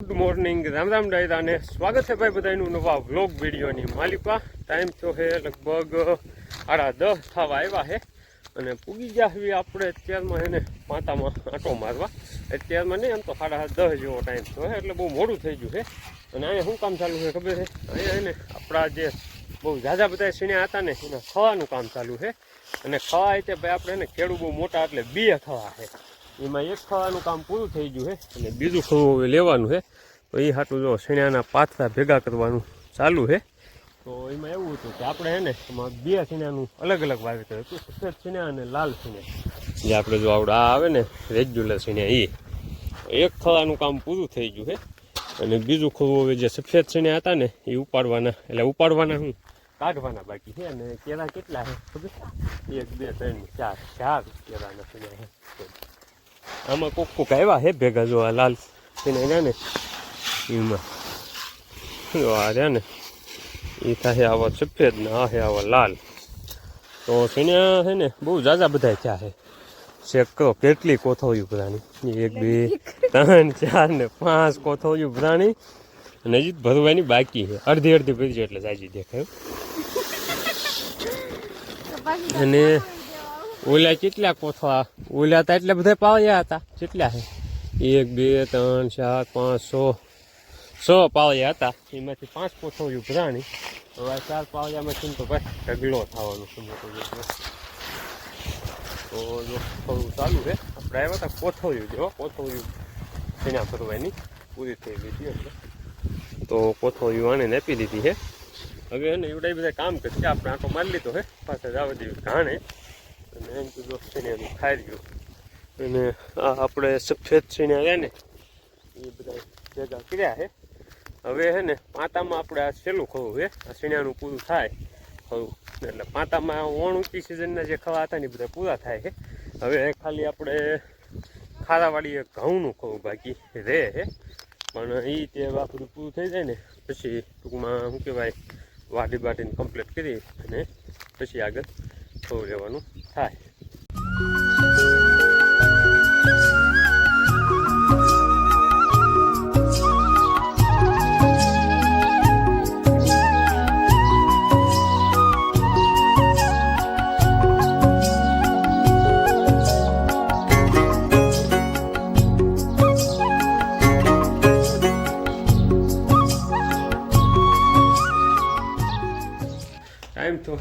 Good morning Ram Ram ડાયરા અને સ્વાગત છે ભાઈ બધાનું નવા વ્લોગ વિડીયોની. માલિકા ટાઈમ તો છે લગભગ સાડા દસ થવા આવ્યા છે. અને પૂગી ગયા હવે આપણે અત્યારમાં એને માતામાં આંટો મારવા. અત્યારમાં નહીં એમ તો સાડા દસ જેવો ટાઈમ થયો એટલે બહુ મોડું થઈ ગયું છે. અને અહીંયા શું કામ ચાલુ છે ખબર છે? અહીંયા એને આપણા જે બહુ ઝાઝા બધા સીણ્યા હતા ને, એના ખવાનું કામ ચાલુ છે. અને ખવા એટલે ભાઈ આપણે એને ખેડૂ બહુ મોટા, એટલે બે ખવા છે. એમાં એક ખાવાનું કામ પૂરું થઈ ગયું છે અને બીજું ખાવું હવે લેવાનું છે તો એ હાટું જો શેણાના પાથરા ભેગા કરવાનું ચાલુ છે તો એમાં એવું હતું કે આપણે હે ને, એમાં બે શેણાનું અલગ અલગ વાવેતર હતું. સફેદ શેણા અને લાલ શેણા. જે આપણે જો આવડે આ આવે ને રેગ્યુલર શેણા એ એક ખાવાનું કામ પૂરું થઈ ગયું છે અને બીજું ખવું હવે જે સફેદ શેણા હતા ને એ ઉપાડવાના, એટલે ઉપાડવાના હું? કાઢવાના બાકી છે અને કેળા કેટલા છે ખબર? એક, બે, ત્રણ, ચાર ચાર કેળાના શેણા છે આમાં કોક કોક આવ્યા હે ભેગા જો આ લાલ એને રહ્યા ને એમાં. જો આ રહ્યા ને. એ થાય આવા સફેદ ને આ હે આવા લાલ. તો સીણ્યા છે ને? બહુ ઝાઝા બધા થયા છે ચેક કરો કેટલી કોથળીઓ પ્રાણી એક બે ત્રણ ચાર ને પાંચ કોથળીઓ પ્રાણી અને હજી ભરવાની બાકી છે અડધી અડધી ભરી એટલે સાજી દેખાય અને ઓલા કેટલા કોથળા? ઓલા હતા એટલે બધા પાવ્યા હતા. કેટલા છે? એક, બે, ત્રણ, ચાર, પાંચ છ છ પાવ્યા હતા. એમાંથી પાંચ કોથળીઓ ભરાણી. હવે આ ચાર પાવ્યામાંથી તો ભાઈ ઢગલો થવાનું છે મોટો જેટલો તો જો થોડું ચાલુ છે. આપણે આવ્યા હતા કોથળીઓ જેવા. કોથળીઓ તેના ભરવાની પૂરી થઈ ગઈ હતી એટલે. તો કોથળીઓ આને આપી દીધી છે. હવે એને એવડા બધા કામ કરશે આપણે આંટો મારી લીધો છે. પાછા જવા દેવી ઘાણે અને એમ છે ખાઈ ગયું અને આ આપણે સફેદ સીણે રહ્યા ને, એ બધા ભેગા કર્યા છે. હવે છે ને પાંતામાં આપણે આ છેલ્લું ખવું છે. આ સીણાનું પૂરું થાય ખવું. એટલે પાંતામાં ઓણ ઊંચી સિઝનના જે ખવા હતા ને, એ બધા પૂરા થાય છે. હવે ખાલી આપણે ખારાવાળી ઘઉંનું ખવું બાકી રહે છે. પણ એ તે આપણું પૂરું થઈ જાય ને, પછી ટૂંકમાં શું કહેવાય વાટી બાટીને કમ્પ્લીટ કરી અને પછી આગળ ખવું લેવાનું થાય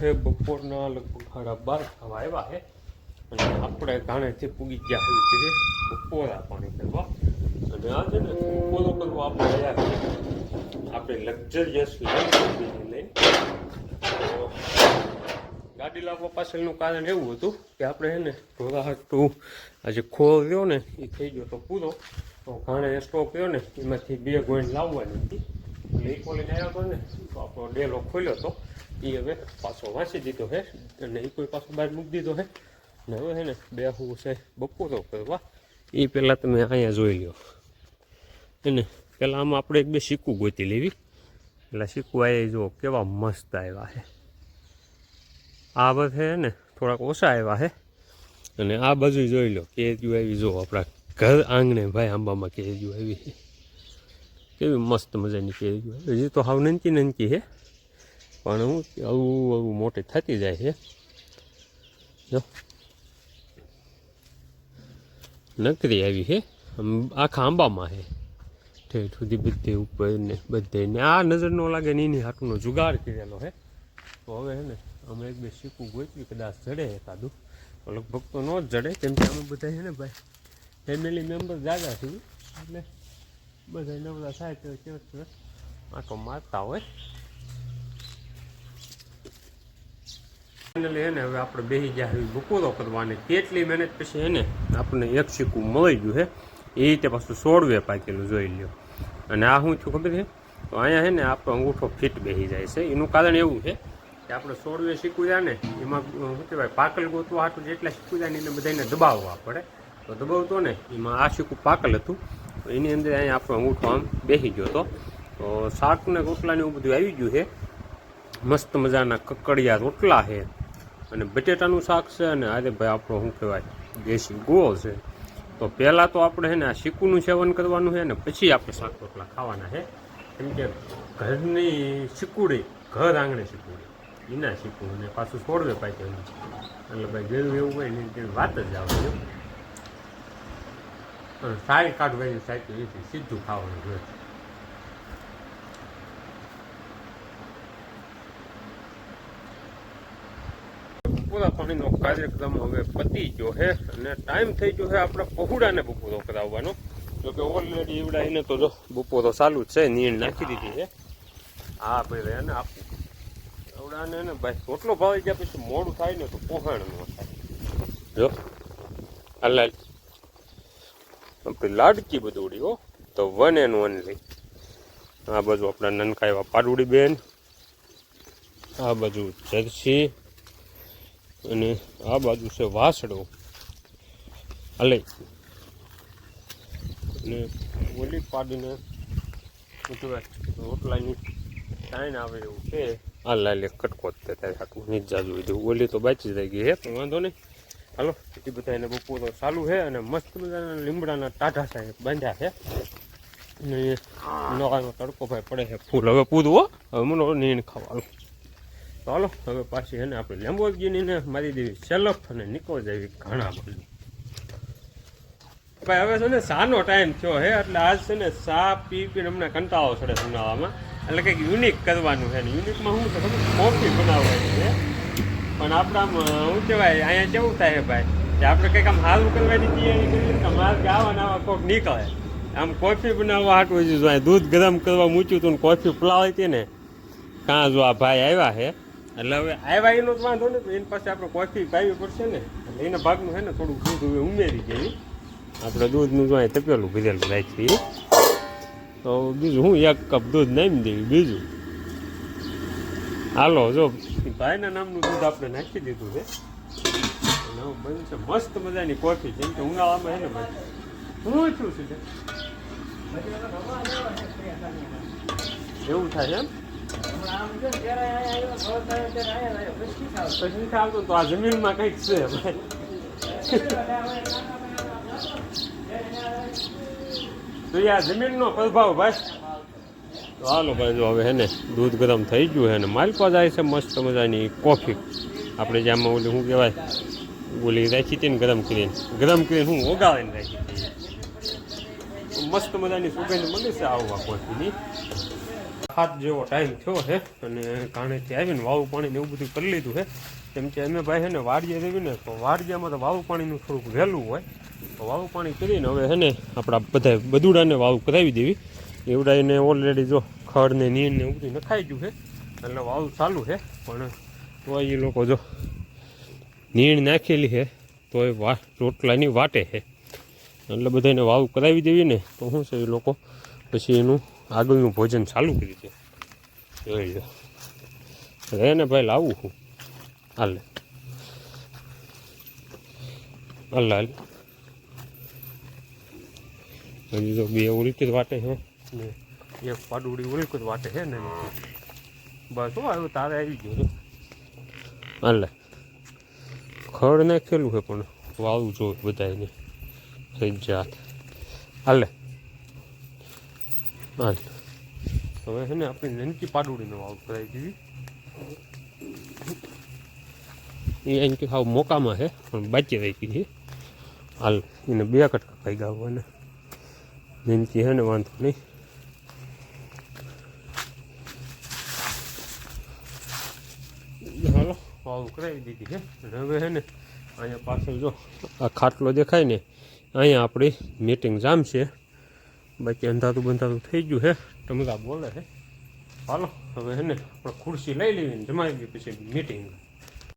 છે, બપોરના લગભગ સાડા બાર થવા આવ્યા છે. અને આપણે ઘાણેથી પૂગી ગયા હોય છે બપોરા પાણી કરવા અને આ છે ને બપોરો કરવા આપણે આવ્યા છીએ આપણે લક્ઝરિયસ લઈને તો ગાડી લાવવા પાછળનું કારણ એવું હતું કે આપણે છે ને ઢોરાહાટું આ જે ખોળ રહ્યો ને, એ થઈ ગયો તો પૂરો. તો ઘાણે સ્ટોક રહ્યો ને, એમાંથી બે ગોઈન લાવવાની હતી. એટલે એ ખોલીને આવ્યા હતો ને, તો આપણો ડેલો ખોલ્યો હતો. એ હવે પાછો વાંચી દીધો હે, અને એ કોઈ પાછો બહાર મૂકી દીધો હે. ને હવે છે ને, બે હું છે બપોરો કરવા એ પહેલાં તમે અહીંયા જોઈ લ્યો. એને પહેલાં આમાં આપણે એક બે સિક્કું ગોતી લેવી. એટલે સિક્કું આ જુઓ, કેવા મસ્ત આવ્યા છે આ બધે ને, થોડાક ઓછા આવ્યા છે અને આ બાજુ જોઈ લો કેજુ આવી, જુઓ, આપણા ઘર આંગણે ભાઈ આંબામાં કેજુ આવી. કેવી મસ્ત મજાની કેરીઓ હજી તો હાવ નંકી નંકી છે પણ હું આવું આવું મોટી થતી જાય છે. જો. નકરી આવી છે. આખા આંબામાં છે. ઠેઠ સુધી બધે ઉપર ને બધે ને આ નજર ન લાગે ને એની હાટનો જુગાડ કરેલો છે. તો હવે ને અમે એક બે શીખવું ગોચ્યું કદાચ જડે એકાદું લગભગ તો ન જ જડે, કેમ કે અમે બધા છે ને ભાઈ ફેમિલી મેમ્બર જાગા છીએ. એટલે બધા નવરા થાય તો ક્યાંક આંટો મારતા હોય. ફાઇનલી હે ને, હવે આપણે બેસી ગયા હવે બપોરો કરવાની. કેટલી મહેનત પછી હે ને, આપણને એક સિક્કું મળી ગયું છે એ રીતે પાછું સોળવે પાકેલું જોઈ લ્યો. અને આ શું થયું ખબર છે તો અહીંયા છે ને, આપણો અંગૂઠો ફિટ બેસી જાય છે. એનું કારણ એવું છે કે આપણે સોળવે સિક્કું જાય ને, એમાં શું કહેવાય, પાકલ ગોતવા હાટું જેટલા સિક્કું જાય ને, એને બધાને દબાવવા પડે. તો દબાવતો ને, એમાં આ સિક્કું પાકલ હતું. તો એની અંદર અહીંયા આપણો અંગૂઠો આમ બેસી ગયો હતો. તો શાક ને રોટલાને એવું બધું આવી ગયું છે મસ્ત મજાના કકડિયા રોટલા છે અને બટેટાનું શાક છે અને આજે ભાઈ આપણો શું કહેવાય, દેશી ગોળ છે. તો પહેલાં તો આપણે છે ને આ શીકુનું સેવન કરવાનું છે અને પછી આપણે શાક રોટલા ખાવાના છે. કેમ કે ઘરની શીકુડી, ઘર આંગણે શીકુડી, એના શીકું ને પાછું છોડવે પાછી એટલે ભાઈ જેવું એવું હોય ને તેની વાત જ આવે છે. અને સારી કાઢવાની સાચી સીધું ખાવાનું જોઈએ બપોરા પાણીનો કાર્યક્રમ હવે પતી ગયો છે અને ટાઈમ થઈ ગયો છે આપણે પહોળાને બપોરો કરાવવાનો. જો કે ઓલરેડી એવડા તો જો બપોરો ચાલુ જ છે, નીણ નાખી દીધી છે હા ભાઈ એને આપવું એવડાને ને ભાઈ રોટલો ભાવી ગયા પછી મોડું થાય ને તો પોહાણ ન થાય. જો અલ્લા આપણી લાડકી બધુડી હો. તો વન એન્ડ ઓનલી આ બાજુ આપણા નનકા એવા પાડુડી બેન. આ બાજુ જર્સી. અને આ બાજુ છે વાસડો. અલે અને ઓલી પાડીને રોટલાની ટાઈન આવે એવું છે. આ લાલે કટકો જ તે નીચ જાજુ લીધું ઓલી તો બાચી થઈ ગઈ હે, પણ વાંધો નહીં. હાલો એ બધા એને બપોરો ચાલુ છે અને મસ્ત મજાના લીમડાના ટાઢા સાહેબ બાંધ્યા છે. અને નવાનો તડકો ભાઈ પડે છે ફૂલ. હવે પૂરવો હવે મને નીણ ખાવાનું તો હવે પાછી એને આપણે લેમ્બોર્ગિનીને મારી દેવી સેલફ અને નીકો જેવી ઘણા બધી. ભાઈ, હવે છે ને સાનો ટાઈમ થયો હે, એટલે આજ છે ને સા, પી પીને અમને કંટાળો ચડે બનાવવામાં એટલે કંઈક યુનિક કરવાનું છે ને. યુનિકમાં શું છે કોફી બનાવવાની છે પણ આપણામાં શું કહેવાય, અહીંયા કેવું થાય ભાઈ? કે આપણે કંઈક આમ સારું કરવાની તૈયારી કરીએ તો માર્ગ કે આવા ને આવા કોક નીકળે. આમ કોફી બનાવવા હાટું જ જોઈએ દૂધ ગરમ કરવા મૂચ્યું હતું ને કોફી પલાવી હતી ને, કાં જો આ ભાઈ આવ્યા છે એટલે હવે આવ્યા એનો જ વાંધો ને એની પાસે આપણે કોફી પાવી પડશે ને. એટલે એના ભાગનું છે ને થોડુંક દૂધ હવે ઉમેરી દઈએ આપણે દૂધનું જો અહીં તપેલું ભરેલું રાખીએ. તો બીજું હું એક કપ દૂધ નામી દેવી, બીજું. હાલો, જો. ભાઈના નામનું દૂધ આપણે નાખી દીધું છે. બનશે મસ્ત મજાની કોફી જેમ કે ઉનાળામાં છે ને ભાઈ. હું થયું છે એવું થાય એમ? આ જમીનમાં કંઈક છે તો આ જમીનનો પ્રભાવ ભાઈ. તો ભાઈ જો હવે હે દૂધ ગરમ થઈ ગયું હે ને માલપા જાય છે મસ્ત મજાની કોફી. આપણે જે આમાં ઓલી શું કહેવાય? ઓલી રાખી હતી ને ગરમ કરીને. ગરમ કરીને હું ઓગાળીને રાખી હતી. મસ્ત મજાની સુગંધ મળી છે આવવા કોફીની હાથ જેવો ટાઈમ થયો છે અને કાણેથી આવીને વાવું પાણી ને એવું બધું કરી લીધું છે. કેમ કે અમે ભાઈ છે ને વાડિયા દેવી ને તો વાડિયામાં તો વાવું પાણીનું થોડુંક વહેલું હોય. તો વાવું પાણી કરીને હવે છે ને આપણા બધા બદુડાને વાવું કરાવી દેવી. એવડાઈને ઓલરેડી જો ખડ ને નીર ને એવું બધું નખાઈ ગયું છે. એટલે વાવું ચાલુ છે. પણ તો એ લોકો જો નીણ નાખેલી છે, તો એ વા, રોટલાની વાટે છે. એટલે બધાને વાવ કરાવી દેવી ને તો શું છે એ લોકો? પછી એનું આગળનું ભોજન ચાલુ કરી દે જોઈ લો. રે ને ભાઈ લાવું હું હાલે. હાલ હાલ. હજી તો બે ઉલકી જ વાટે છે ને એક પાડુડી ઉલકી જ વાટે છે ને. બસ હો આવ્યું તારે આવી ગયો હાલે. ખડ નાખેલું છે પણ વાવું જોઈએ બધાને થઈ જાત. હાલે. હાલ. હવે છે ને આપણી નનકી પાડુડીનો વાવ કરાવી દીધી. એ એમ કે હાવ મોકામાં છે પણ બાચી રાખી છે હાલ એને બે કટકા ખાઈ ગાવવાના નનકી છે ને વાંધો નહીં. હાલો વાવ કરાવી દીધી છે હવે છે ને અહીંયા પાછળ જો આ ખાટલો દેખાય ને અહીંયા આપણી મીટિંગ જામશે બાકી અંધાતું બંધાતું થઈ ગયું છે ટમકા બોલે હે. હાલો, હવે હે ને, આપણે ખુરશી લઈ લેવી ને જમાવી પછી મીટિંગ